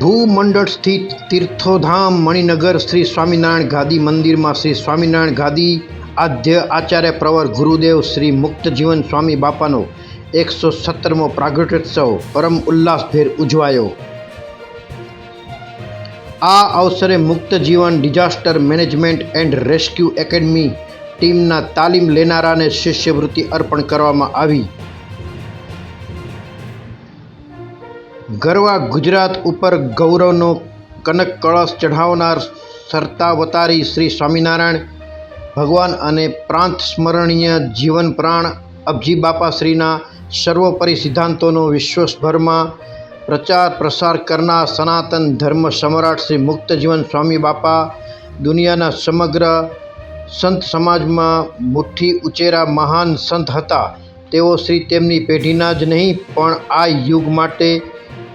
ભૂમંડળ સ્થિત તીર્થોધામ મણિનગર શ્રી સ્વામિનારાયણ ગાદી મંદિરમાં શ્રી સ્વામિનારાયણ ગાદી આદ્ય આચાર્ય પ્રવર ગુરુદેવ શ્રી મુક્ત જીવન સ્વામી બાપાનો એકસો સત્તરમો પ્રાગટ્યોત્સવ પરમ ઉલ્લાસભેર ઉજવાયો. આ અવસરે Mukt Jeevan disaster management and rescue academy ટીમના તાલીમ લેનારાને શિષ્યવૃત્તિ અર્પણ કરવામાં આવી. ગરવા ગુજરાત ઉપર ગૌરવનો કનક કળશ ચઢાવનાર સરતાવતારી શ્રી સ્વામિનારાયણ, ભગવાન અને પ્રાંત સ્મરણીય જીવન પ્રાણ અબજી બાપાશ્રીના સર્વોપરી સિદ્ધાંતોનો વિશ્વભરમાં પ્રચાર પ્રસાર કરનાર સનાતન ધર્મ સમ્રાટ શ્રી મુક્ત જીવન સ્વામી બાપા, દુનિયાના સમગ્ર સંત સમાજમાં મુઠ્ઠી ઉચેરા મહાન સંત હતા. તેઓ શ્રી તેમની પેઢીના જ નહીં, પણ આ યુગ માટે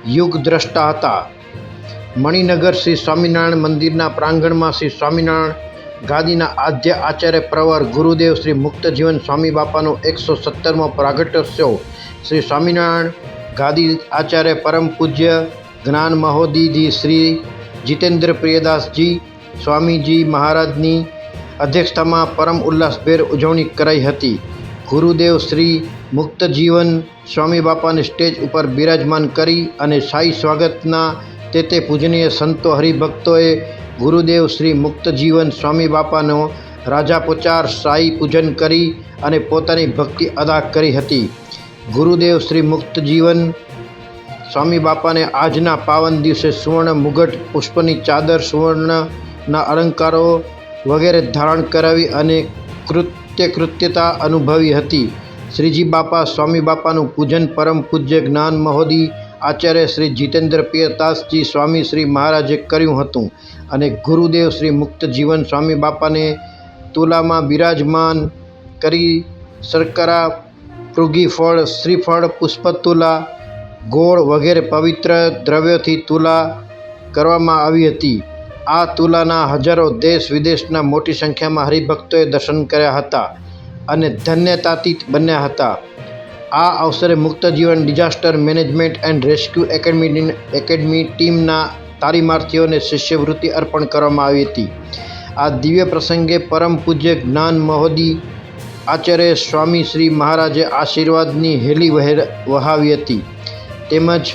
યુગ દ્રષ્ટા હતા. મણિનગર શ્રી સ્વામિનારાયણ મંદિરના પ્રાંગણમાં શ્રી સ્વામિનારાયણ ગાદીના આદ્ય આચાર્ય પ્રવર ગુરુદેવ શ્રી મુક્તજીવન સ્વામી બાપાનો એકસો સત્તરમો પ્રાગટ્યોત્સવ શ્રી સ્વામિનારાયણ ગાદી આચાર્ય પરમ પૂજ્ય જ્ઞાન મહોદીજી શ્રી જીતેન્દ્ર પ્રિયદાસજી સ્વામીજી મહારાજની અધ્યક્ષતામાં પરમ ઉલ્લાસભેર ઉજવણી કરાઈ હતી. ગુરુદેવ શ્રી મુક્ત જીવન સ્વામી બાપાને સ્ટેજ ઉપર બિરાજમાન કરી અને શાહી સ્વાગતના તે તે પૂજનીય સંતો હરિભક્તોએ ગુરુદેવ શ્રી મુક્ત જીવન સ્વામી બાપાનો રાજાપોચાર શાહી પૂજન કરી અને પોતાની ભક્તિ અદા કરી હતી. ગુરુદેવ શ્રી મુક્ત જીવન સ્વામી બાપાને આજના પાવન દિવસે સુવર્ણ મુગટ પુષ્પની ચાદર, સુવર્ણના અલંકારો વગેરે ધારણ કરાવી અને કૃત્ય કૃત્યતા અનુભવી હતી. શ્રીજી બાપા સ્વામી બાપાનું પૂજન પરમ પૂજ્ય જ્ઞાન મહોદી આચાર્ય શ્રી જીતેન્દ્ર પિયતાસજી સ્વામી શ્રી મહારાજે કર્યું હતું અને ગુરુદેવ શ્રી મુક્ત જીવન સ્વામી બાપાને તુલામાં બિરાજમાન કરી શર્કરા, પૃગી ફળ, શ્રીફળ, પુષ્પતુલા, ગોળ વગેરે પવિત્ર દ્રવ્યોથી તુલા કરવામાં આવી હતી. આ તુલાના હજારો દેશ વિદેશના મોટી સંખ્યામાં હરિભક્તોએ દર્શન કર્યા હતા અને ધન્યતાતીત બન્યા હતા. આ અવસરે Mukt Jeevan disaster management and rescue academy academy ટીમના તાલીમાર્થીઓને શિષ્યવૃત્તિ અર્પણ કરવામાં આવી હતી. આ દિવ્ય પ્રસંગે પરમ પૂજ્ય જ્ઞાન મહોદી આચાર્ય સ્વામી શ્રી મહારાજે આશીર્વાદની હેલી વહે વહાવી હતી. તેમજ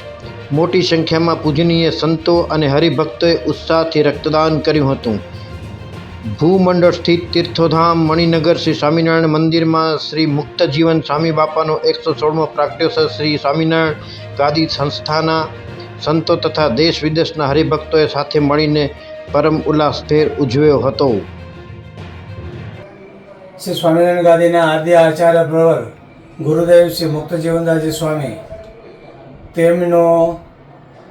મોટી સંખ્યામાં પૂજનીય સંતો અને હરિભક્તોએ ઉત્સાહથી રક્તદાન કર્યું હતું. ભૂમંડળ સ્થિત તીર્થોધામ, મણિનગર, શ્રી સ્વામિનારાયણ મંદિરમાં શ્રી મુક્ત જીવન સ્વામી બાપાનો એકસો સોળમો પ્રાગટ્યોત્સવ શ્રી સ્વામિનારાયણ ગાદી સંસ્થાના સંતો તથા દેશ વિદેશના હરિભક્તોએ સાથે મળીને પરમ ઉલ્લાસભેર ઉજવ્યો હતો. શ્રી સ્વામિનારાયણ ગાદીના આદ્ય આચાર્ય પ્રવર ગુરુદેવ શ્રી મુક્ત જીવનદાસજી સ્વામી તેમનો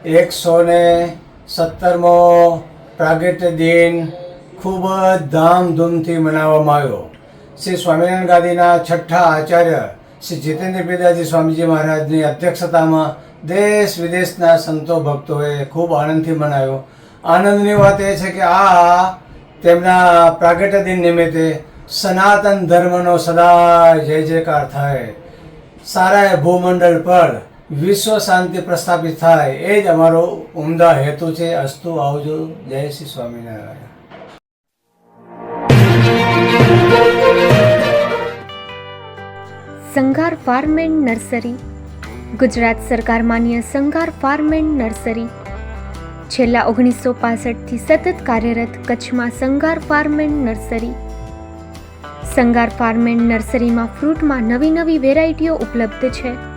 એકસો ને સત્તરમો પ્રાગટ્ય દિન ખૂબ જ ધામધૂમથી મનાવવામાં આવ્યો. શ્રી સ્વામિનારાયણ ગાદીના છઠ્ઠા આચાર્ય શ્રી જીતેન્દ્ર પિતાજી સ્વામીજી મહારાજની અધ્યક્ષતામાં દેશ વિદેશના સંતો ભક્તોએ ખૂબ આનંદથી મનાવ્યો આનંદની વાત એ છે કે આ તેમના પ્રાગટ્ય દિન નિમિત્તે સનાતન ધર્મનો સદા જય જયકાર થાય. સારા ભૂમંડળ પર વિશ્વ શાંતિ પ્રસ્થાપિત થાય એ જ અમારો ઉમદા હેતુ છે. અસ્તુ આવજો. જય Shri Swaminarayan. Sanghar farm and nursery. Gujarat સરકાર માન્ય સંઘાર ફાર્મ એન્ડ નર્સરી. છેલ્લા ઓગણીસો પાસઠથી સતત કાર્યરત કચ્છમાં Sanghar farm and nursery. Sanghar farm and નર્સરીમાં ફ્રૂટમાં નવી નવી વેરાયટીઓ ઉપલબ્ધ છે.